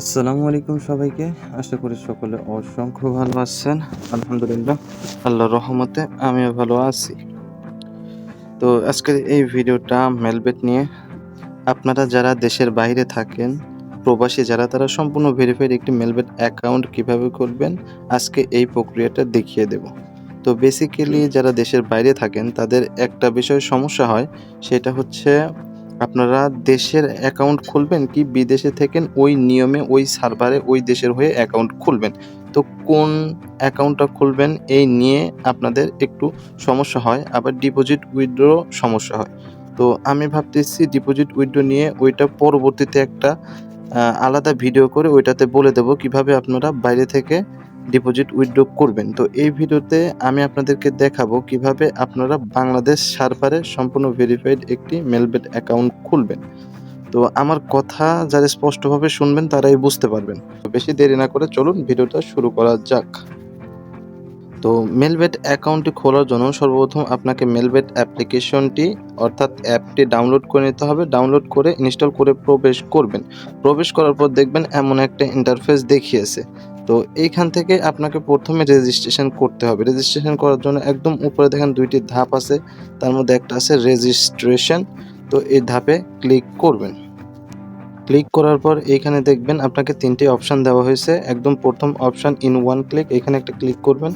আসসালামু আলাইকুম সবাইকে। আশা করি সকলে অসংখ্য ভালো আছেন। আলহামদুলিল্লাহ, আল্লাহর রহমতে আমিও ভালো আছি। তো আজকের এই ভিডিওটা মেলবেট নিয়ে আপনারা যারা দেশের বাইরে থাকেন, প্রবাসী যারা, তারা সম্পূর্ণ ভেরিফাইড একটি মেলবেট অ্যাকাউন্ট কীভাবে খুলবেন আজকে এই প্রক্রিয়াটা দেখিয়ে দেব। তো বেসিক্যালি যারা দেশের বাইরে থাকেন, তাদের একটা বিষয় সমস্যা হয়, সেটা হচ্ছে আপনারা দেশের অ্যাকাউন্ট খুলবেন কি বিদেশে থেকেন ওই নিয়মে, ওই সার্ভারে ওই দেশের হয়ে অ্যাকাউন্ট খুলবেন? তো কোন অ্যাকাউন্টটা খুলবেন এই নিয়ে আপনাদের একটু সমস্যা হয়, আবার ডিপোজিট উইথড্র সমস্যা হয়। তো আমি ভাবতেছি ডিপোজিট উইথড্র নিয়ে ওইটা পরবর্তীতে একটা আলাদা ভিডিও করে ওইটাতে বলে দেব কীভাবে আপনারা বাইরে থেকে ডিপোজিট উইথড্র করবেন। তো এই ভিডিওতে আমি আপনাদেরকে দেখাবো কীভাবে আপনারা বাংলাদেশ সার্ভারে সম্পূর্ণ ভেরিফাইড একটি মেলবেট অ্যাকাউন্ট খুলবেন। তো আমার কথা যারা স্পষ্টভাবে শুনবেন, তারাই বুঝতে পারবেন। বেশি দেরি না করে চলুন ভিডিওটা শুরু করা যাক। তো মেলবেট অ্যাকাউন্টটি খোলার জন্য সর্বপ্রথম আপনাকে মেলবেট অ্যাপ্লিকেশনটি অর্থাৎ অ্যাপটি ডাউনলোড করে নিতে হবে। ডাউনলোড করে ইনস্টল করে প্রবেশ করবেন। প্রবেশ করার পর দেখবেন এমন একটা ইন্টারফেস দেখিয়েছে। তো এইখান থেকে আপনাকে প্রথমে রেজিস্ট্রেশন করতে হবে। রেজিস্ট্রেশন করার জন্য একদম উপরে দেখেন দুইটি ধাপ আছে, তার মধ্যে একটা আছে রেজিস্ট্রেশন তো এই ধাপে ক্লিক করবেন। ক্লিক করার পর এইখানে দেখবেন আপনাকে তিনটি অপশান দেওয়া হয়েছে। একদম প্রথম অপশান ইন ওয়ান ক্লিক এখানে একটা ক্লিক করবেন।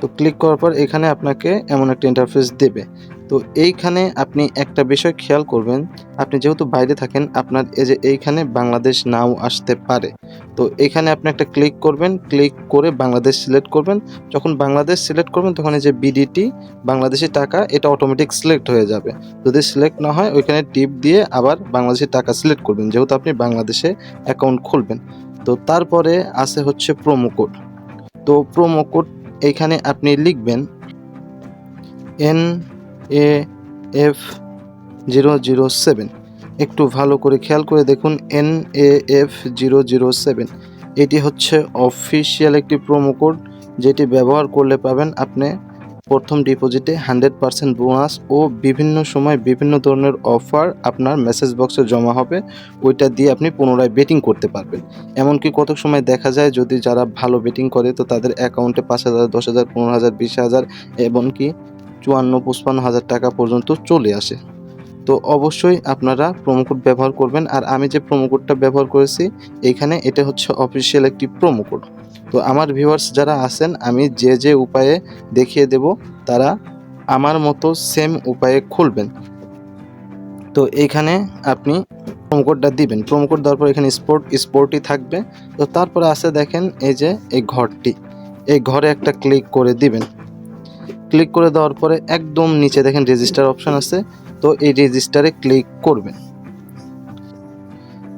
তো ক্লিক করার পর এখানে আপনাকে এমন একটা ইন্টারফেস দেবে। তো এইখানে আপনি একটা বিষয় খেয়াল করবেন, আপনি যেহেতু বাইরে থাকেন, আপনার এই যে এইখানে বাংলাদেশ নাও আসতে পারে। তো এখানে আপনি একটা ক্লিক করবেন ক্লিক করে বাংলাদেশ সিলেক্ট করবেন। যখন বাংলাদেশ সিলেক্ট করবেন, তখন এই যে বিডিটি বাংলাদেশি টাকা, এটা অটোমেটিক সিলেক্ট হয়ে যাবে। যদি সিলেক্ট না হয়, ওইখানে টিপ দিয়ে আবার বাংলাদেশি টাকা সিলেক্ট করবেন, যেহেতু আপনি বাংলাদেশে অ্যাকাউন্ট খুলবেন। তো তারপরে আছে হচ্ছে প্রোমো কোড তো প্রোমো কোড এইখানে আপনি লিখবেন N A F zero zero seven. একটু ভালো করে খেয়াল করে দেখুন, N A F zero zero seven. এটি হচ্ছে অফিসিয়াল একটি প্রোমো কোড, যেটি ব্যবহার করলে পাবেন আপনি প্রথম ডিপোজিটে হান্ড্রেড পার্সেন্ট বোনাস ও বিভিন্ন সময় বিভিন্ন ধরনের অফার আপনার মেসেজ বক্সে জমা হবে। ওইটা দিয়ে আপনি পুনরায় বেটিং করতে পারবেন। এমনকি কত সময় দেখা যায় যদি যারা ভালো বেটিং করে, তো তাদের অ্যাকাউন্টে পাঁচ হাজার, দশ হাজার, পনেরো হাজার, বিশ হাজার এমনকি চুয়ান্ন, পঁচপান্ন হাজার টাকা পর্যন্ত চলে আসে। তো অবশ্যই আপনারা প্রোমো কোড ব্যবহার করবেন। আর আমি যে প্রোমো কোডটা ব্যবহার করেছি এইখানে এটা হচ্ছে অফিসিয়াল একটি প্রোমো কোড তো আমার ভিউয়ার্স যারা আছেন, আমি যে যে উপায়ে দেখিয়ে দেব, তারা আমার মতো সেম উপায়ে খুলবেন। তো এইখানে আপনি প্রোমো কোডটা দিবেন। প্রোমো কোড দেওয়ার পর এখানে স্পোর্ট স্পোর্টই থাকবে। তো তারপরে আছে দেখেন, এই যে এই ঘরটি। এই ঘরে একটা ক্লিক করে দিবেন। ক্লিক করে দেওয়ার পরে একদম নিচে দেখেন রেজিস্টার অপশান আছে। তো এই রেজিস্টারে ক্লিক করবেন।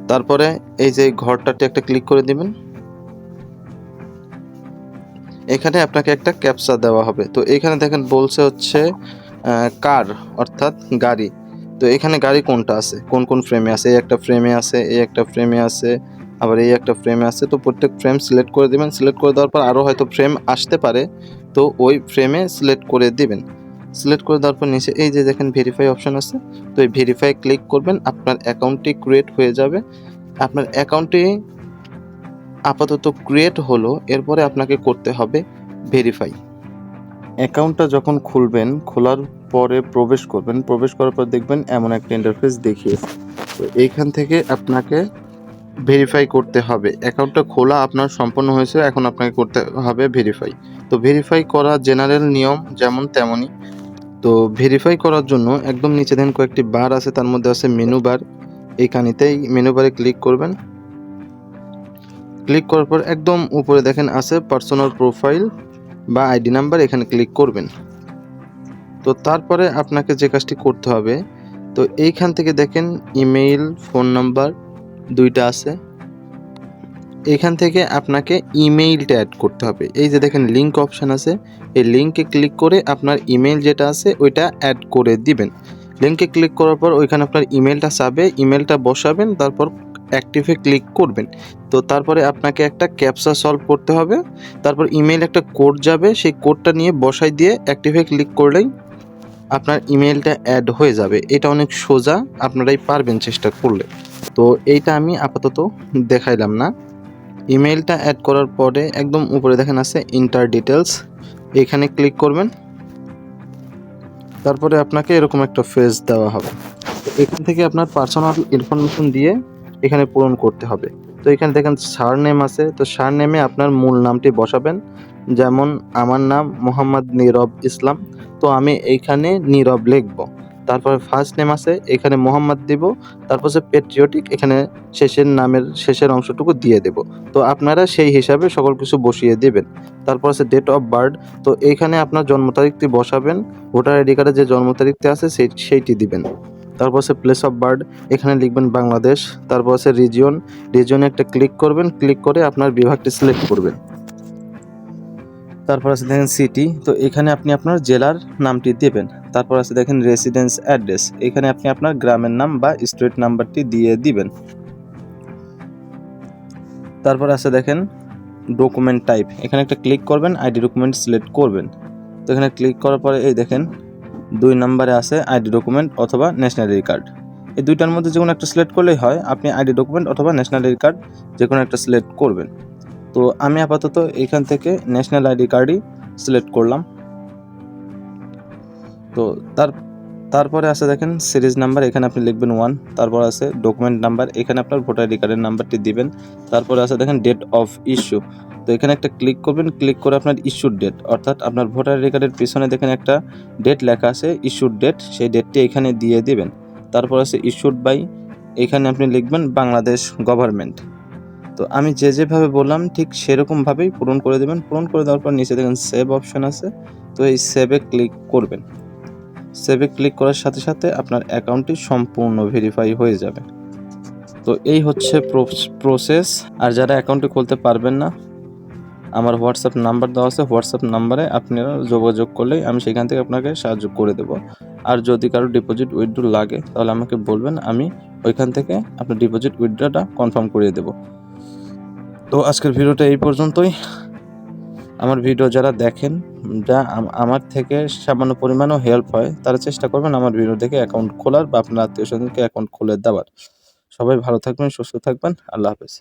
তারপরে এই যে ঘরটাতে একটা ক্লিক করে দিবেন। এখানে আপনাকে একটা ক্যাপচা দেওয়া হবে। তো এখানে দেখেন বলছে হচ্ছে কার অর্থাৎ গাড়ি। তো এখানে গাড়ি কোনটা আছে? কোন কোন ফ্রেমে আছে? এই একটা ফ্রেমে আছে, এই একটা ফ্রেমে আছে, আবার এই একটা ফ্রেমে আছে। তো প্রত্যেক ফ্রেম সিলেক্ট করে দিবেন। সিলেক্ট করে দেওয়ার পর আরও হয়তো ফ্রেম আসতে পারে। তো ওই ফ্রেমে সিলেক্ট করে দিবেন। সিলেক্ট করে দেওয়ার পর নিচে এই যে দেখেন ভেরিফাই অপশন আছে। তো এই ভেরিফাই ক্লিক করবেন। আপনার অ্যাকাউন্টটি ক্রিয়েট হয়ে যাবে। আপনার অ্যাকাউন্টটি আপাতত ক্রিয়েট হলো, এরপরে আপনাকে করতে হবে ভেরিফাই অ্যাকাউন্টটা যখন খুলবেন, খোলার পরে প্রবেশ করবেন, প্রবেশ করার পর দেখবেন এমন একটা ইন্টারফেস দেখিয়ে তো এইখান থেকে আপনাকে ভেরিফাই করতে হবে। অ্যাকাউন্টটা খোলা আপনার সম্পন্ন হয়েছে, এখন আপনাকে করতে হবে ভেরিফাই তো ভেরিফাই করা জেনারেল নিয়ম যেমন তেমনই। তো ভেরিফাই করার জন্য একদম নিচে দেন কয়েকটি বার আছে, তার মধ্যে আছে মেনু বার এইখানেতেই মেনু বারে ক্লিক করবেন। ক্লিক করার পর একদম উপরে দেখেন আছে পার্সোনাল প্রোফাইল বা আইডি নাম্বার এখানে ক্লিক করবেন। তো তারপরে আপনাকে যে কাজটি করতে হবে, তো এইখান থেকে দেখেন ইমেইল ফোন নাম্বার দুইটা আছে। এখান থেকে আপনাকে ইমেইলটা অ্যাড করতে হবে। এই যে দেখেন লিঙ্ক অপশান আছে, এই লিঙ্কে ক্লিক করে আপনার ইমেল যেটা আছে, ওইটা অ্যাড করে দিবেন। লিঙ্কে ক্লিক করার পর ওইখানে আপনার ইমেলটা চাবে ইমেলটা বসাবেন, তারপর অ্যাক্টিভে ক্লিক করবেন। তো তারপরে আপনাকে একটা ক্যাপসা সলভ করতে হবে। তারপর ইমেল একটা কোড যাবে, সেই কোডটা নিয়ে বসাই দিয়ে অ্যাক্টিভে ক্লিক করলেই আপনার ইমেলটা অ্যাড হয়ে যাবে। এটা অনেক সোজা, আপনারাই পারবেন চেষ্টা করলে। তো এইটা আমি আপাতত দেখাইলাম না। ইমেলটা অ্যাড করার পরে একদম উপরে দেখেন আছে ইন্টার ডিটেলস এখানে ক্লিক করবেন। তারপরে আপনাকে এরকম একটা ফেজ দেওয়া হবে। এখান থেকে আপনার পার্সোনাল ইনফরমেশন দিয়ে এখানে পূরণ করতে হবে। তো এখানে দেখেন সার নেম আছে। তো সার নেমে আপনার মূল নামটি বসাবেন। যেমন, আমার নাম মোহাম্মদ নীরব ইসলাম। তো আমি এইখানে নীরব লিখব। তারপরে ফার্স্ট নেম আছে, এখানে মোহাম্মদ দিব। তারপর হচ্ছে পেট্রিয়টিক এখানে শেষের নামের শেষের অংশটুকু দিয়ে দেব। তো আপনারা সেই হিসাবে সকল কিছু বসিয়ে দেবেন। তারপর আছে ডেট অফ বার্থ তো এইখানে আপনার জন্ম তারিখটি বসাবেন। ভোটার আইডি কার্ডে যে জন্ম তারিখটি আছে, সেই, সেইটি দিবেন। তারপর আছে প্লেস অফ বার্থ এখানে লিখবেন বাংলাদেশ, তারপর আছে রিজিয়ন রিজিয়নে একটা ক্লিক করবেন ক্লিক করে আপনার বিভাগটি সিলেক্ট করবেন। তারপর আছে দেখেন সিটি তো এখানে আপনি আপনার জেলার নামটি দেবেন। তারপর আছে দেখেন রেসিডেন্স অ্যাড্রেস এখানে আপনি আপনার গ্রামের নাম বা স্ট্রিট নাম্বারটি দিয়ে দিবেন। তারপর আছে দেখেন ডকুমেন্ট টাইপ এখানে একটা ক্লিক করবেন আইডি ডকুমেন্ট সিলেক্ট করবেন। তো এখানে ক্লিক করার পরে এই দেখেন দুই নম্বরে আছে আইডি ডকুমেন্ট অথবা ন্যাশনাল আইডি কার্ড এই দুইটার মধ্যে যে কোনো একটা সিলেক্ট করলেই হয়, আপনি আইডি ডকুমেন্ট অথবা ন্যাশনাল আইডি কার্ড যে কোনো একটা সিলেক্ট করবেন। তো আমি আপাতত এখান থেকে ন্যাশনাল আইডি কার্ডই সিলেক্ট করলাম। তো তার তারপরে আছে দেখেন সিরিজ নাম্বার এখানে আপনি লিখবেন ওয়ান তারপর আছে ডকুমেন্ট নাম্বার এখানে আপনার ভোটার আইডি কার্ডের নাম্বারটি দিবেন, তারপরে আছে দেখেন ডেট অফ ইস্যু তো এখানে একটা ক্লিক করবেন ক্লিক করে আপনার ইস্যুর ডেট অর্থাৎ আপনার ভোটার আইডি কার্ডের পিছনে দেখেন একটা ডেট লেখা আছে ইস্যুর ডেট সেই ডেটটি এখানে দিয়ে দিবেন, তারপর আছে ইস্যুড বাই এখানে আপনি লিখবেন বাংলাদেশ গভর্নমেন্ট তো আমি যে যেভাবে বললাম ঠিক সেরকমভাবেই পূরণ করে দেবেন, পূরণ করে দেওয়ার পর নিচে দেখেন সেভ অপশন আছে, তো এই সেভে ক্লিক করবেন সেভে ক্লিক করার সাথে সাথে আপনার অ্যাকাউন্টটি সম্পূর্ণ ভেরিফাই হয়ে যাবে। তো এই হচ্ছে প্রসেস আর যারা অ্যাকাউন্টটি খুলতে পারবেন না, আমার হোয়াটসঅ্যাপ নাম্বার দেওয়া আছে। হোয়াটসঅ্যাপ নাম্বারে আপনারা যোগাযোগ করলেই আমি সেখান থেকে আপনাকে সাহায্য করে দেব। আর যদি কারও ডিপোজিট উইথড্র লাগে, তাহলে আমাকে বলবেন, আমি ওইখান থেকে আপনার ডিপোজিট উইথড্রটা কনফার্ম করিয়ে দেব। তো আজকের ভিডিওটা এই পর্যন্তই। আমার ভিডিও যারা দেখেন, যা আমার থেকে সামান্য পরিমাণও হেল্প হয়, তারা চেষ্টা করবেন আমার ভিডিও দেখে অ্যাকাউন্ট খোলার বা আপনার আত্মীয় স্বজনকে অ্যাকাউন্ট খুলে দেওয়ার। সবাই ভালো থাকবেন, সুস্থ থাকবেন, আল্লাহ হাফেজ।